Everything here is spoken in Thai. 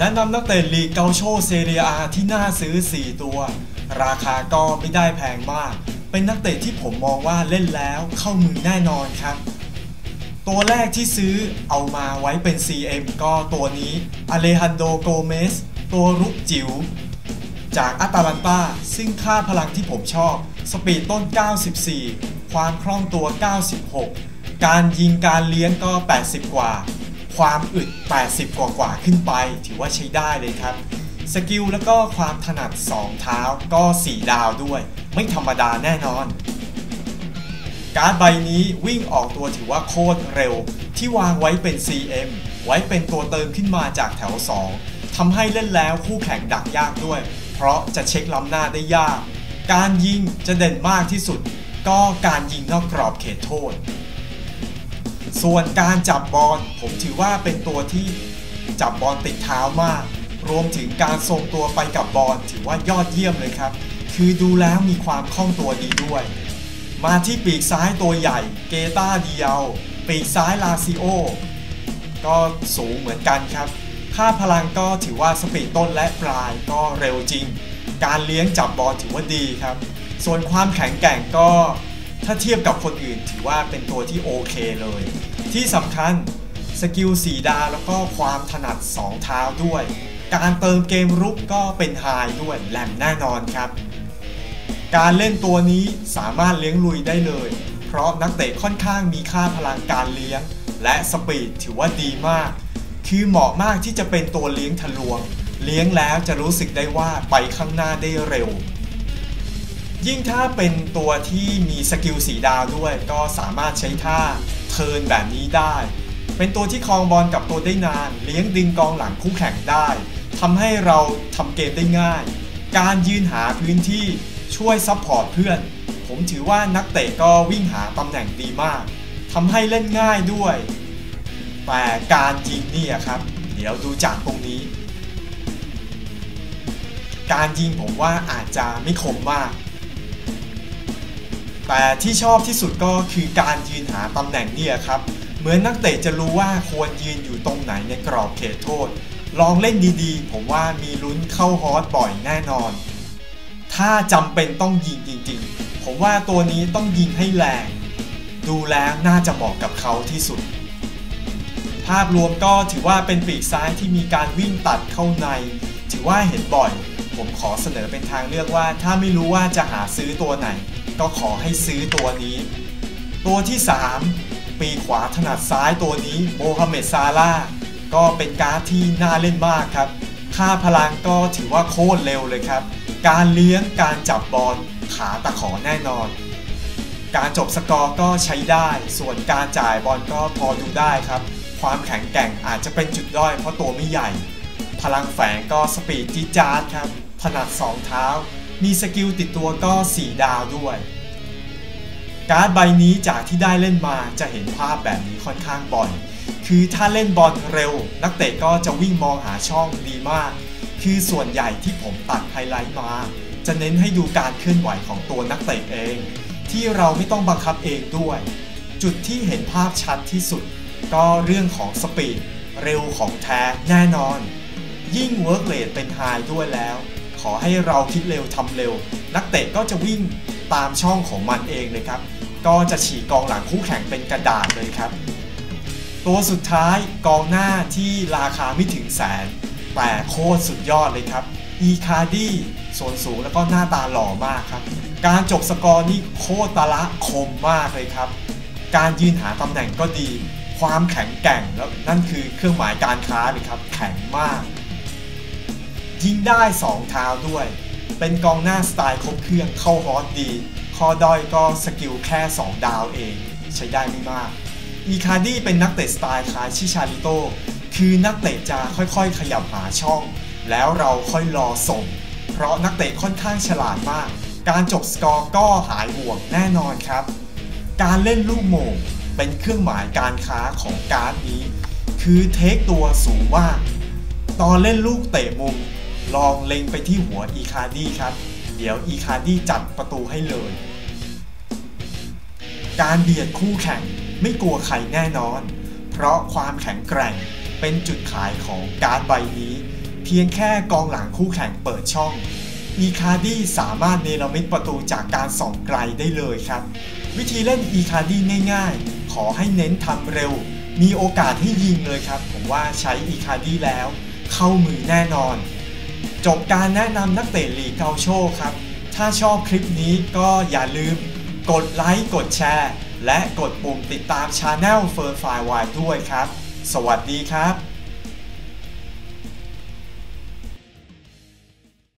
แนะนำนักเตะลีกเกาโชเซเรียอาที่น่าซื้อ 4 ตัว ราคาก็ไม่ได้แพงมาก เป็นนักเตะที่ผมมองว่าเล่นแล้วเข้ามือแน่นอนครับ ตัวแรกที่ซื้อเอามาไว้เป็น CM ก็ตัวนี้อเลฮันโดโกเมสตัวรุกจิ๋วจากอาตาลันตาซึ่งค่าพลังที่ผมชอบ สปีดต้น 94 ความคล่องตัว 96 การยิงการเลี้ยงก็ 80 กว่า ความอึด 80 กว่ากว่าขึ้นไป ถือว่าใช้ได้เลยครับ สกิลแล้วก็ความถนัด 2 เท้าก็ 4 ดาวด้วย ไม่ธรรมดาแน่นอน การ์ดใบนี้วิ่งออกตัวถือว่าโคตรเร็ว ที่วางไว้เป็น CM ไว้เป็นตัวเติมขึ้นมาจากแถว 2ทำให้เล่นแล้วคู่แข่งดักยากด้วย เพราะจะเช็คล้ำหน้าได้ยาก การยิงจะเด่นมากที่สุด ก็การยิงนอกกรอบเขตโทษ ส่วนการจับบอลผมถือว่าเป็นตัวที่จับบอลติดเท้ามาก รวมถึงการทรงตัวไปกับบอลถือว่ายอดเยี่ยมเลยครับ คือดูแล้วมีความคล่องตัวดีด้วย มาที่ปีกซ้ายตัวใหญ่เกตาเดียว ปีกซ้ายลาซิโอ ก็สูงเหมือนกันครับ ค่าพลังก็ถือว่าสปีดต้นและปลายก็เร็วจริง การเลี้ยงจับบอลถือว่าดีครับ ส่วนความแข็งแกร่งก็ ถ้าเทียบกับคนอื่นถือว่าเป็นตัวที่โอเคเลย ที่สำคัญสกิลสีดาวแล้วก็ความถนัด 2 เท้าด้วย การเติมเกมรุกก็เป็นไฮด้วยแหลมแน่นอนครับ การเล่นตัวนี้สามารถเลี้ยงลุยได้เลย เพราะนักเตะค่อนข้างมีค่าพลังการเลี้ยง และสปีดถือว่าดีมาก คือเหมาะมากที่จะเป็นตัวเลี้ยงทะลวง เลี้ยงแล้วจะรู้สึกได้ว่าไปข้างหน้าได้เร็ว ยิ่งถ้าเป็นตัวที่มีสกิลสีดาวด้วย ก็สามารถใช้ท่าเทิร์นแบบนี้ได้ เป็นตัวที่คลองบอลกับตัวได้นาน เลี้ยงดึงกองหลังคู่แข่งได้ทำให้เราทำเกมได้ง่าย การยืนหาพื้นที่ช่วยซัพพอร์ตเพื่อน ผมถือว่านักเตะก็วิ่งหาตำแหน่งดีมากทำให้เล่นง่ายด้วย แต่การยิงนี่ครับ เดี๋ยวดูจากตรงนี้ การยิงผมว่าอาจจะไม่คมมาก แต่ที่ชอบที่สุดก็คือการยืนหาตำแหน่งเนี่ยครับ เหมือนนักเตะจะรู้ว่าควรยืนอยู่ตรงไหนในกรอบเขตโทษ ลองเล่นดีๆ ผมว่ามีลุ้นเข้าฮอตบ่อยแน่นอน ถ้าจำเป็นต้องยิงจริงๆ ผมว่าตัวนี้ต้องยิงให้แรง ดูแล้วน่าจะเหมาะกับเขาที่สุด ภาพรวมก็ถือว่าเป็นปีกซ้ายที่มีการวิ่งตัดเข้าใน ถือว่าเห็นบ่อย ผมขอเสนอเป็นทางเลือกว่าถ้าไม่รู้ว่าจะหาซื้อตัวไหน ก็ขอให้ซื้อตัวนี้ ตัวที่ 3 ปีขวาถนัดซ้ายตัวนี้โมฮัมเหม็ดซาลาก็เป็นการ์ดที่น่าเล่นมากครับ ค่าพลังก็ถือว่าโคตรเร็วเลยครับ การเลี้ยงการจับบอลขาตะขอแน่นอน การจบสกอร์ก็ใช้ได้ ส่วนการจ่ายบอลก็พอดูได้ครับ ความแข็งแกร่งอาจจะเป็นจุดด้อยเพราะตัวไม่ใหญ่ พลังแฝงก็สปีดจีดจาร์ดครับ ถนัด2เท้า มีสกิลติดตัวก็ 4 ดาวด้วย การ์ดใบนี้จากที่ได้เล่นมาจะเห็นภาพแบบนี้ค่อนข้างบ่อย คือถ้าเล่นบอลเร็ว นักเตะก็จะวิ่งมองหาช่องดีมาก คือส่วนใหญ่ที่ผมตัดไฮไลท์มา จะเน้นให้ดูการเคลื่อนไหวของตัวนักเตะเอง ที่เราไม่ต้องบังคับเองด้วย จุดที่เห็นภาพชัดที่สุด ก็เรื่องของสปีดเร็วของแท้แน่นอน ยิ่งเวิร์กเลดเป็นไฮด้วยแล้ว อให้เราคิดเร็วทำเร็ว นักเตะก็จะวิ่งตามช่องของมันเองเลยครับ ก็จะฉีกกองหลังคู่แข่งเป็นกระดาษเลยครับ ตัวสุดท้ายกองหน้าที่ราคาไม่ถึงแสน แต่โคตรสุดยอดเลยครับ อีคาดี้ส่วนสูงแล้วก็หน้าตาหล่อมากครับ การจบสกอร์นี่โคตรตะละคมมากเลยครับ การยืนหาตำแหน่งก็ดี ความแข็งแกร่งแล้วนั่นคือเครื่องหมายการค้าเลยครับ แข็งมาก ยิงได้ 2 เท้าด้วย เป็นกองหน้าสไตล์ครบเครื่องเข้าฮอตดีคอดอยก็สกิลแค่ 2 ดาวเอง ใช้ได้ไม่มาก อีคาดี้เป็นนักเตะสไตล์คล้ายชิชาริโต คือนักเตะจะค่อยๆ ขยับหาช่อง แล้วเราค่อยรอส่ง เพราะนักเตะค่อนข้างฉลาดมาก การจบสกอร์ก็หายห่วงแน่นอนครับ การเล่นลูกโมงเป็นเครื่องหมายการค้าของการ์ดนี้ คือเทคตัวสูงมากตอนเล่นลูกเตะมุม ลองเล็งไปที่หัวอีคาร์ดี้ครับ เดี๋ยวอีคาร์ดี้จัดประตูให้เลย การเบียดคู่แข่งไม่กลัวใครแน่นอน เพราะความแข็งแกร่งเป็นจุดขายของการใบนี้ เพียงแค่กองหลังคู่แข่งเปิดช่อง อีคาร์ดี้สามารถเนรมิตประตูจากการส่องไกลได้เลยครับ วิธีเล่นอีคาร์ดี้ง่าย ๆ ขอให้เน้นทำเร็ว มีโอกาสให้ยิงเลยครับ ผมว่าใช้อีคาร์ดี้แล้ว เข้ามือแน่นอน จบการแนะนำนักเตะลีกเกาโชครับ ถ้าชอบคลิปนี้ก็อย่าลืม กดไลค์กดแชร์ และกดปุ่มติดตามช anel เฟิร์นไฟวายด้วยครับ สวัสดีครับ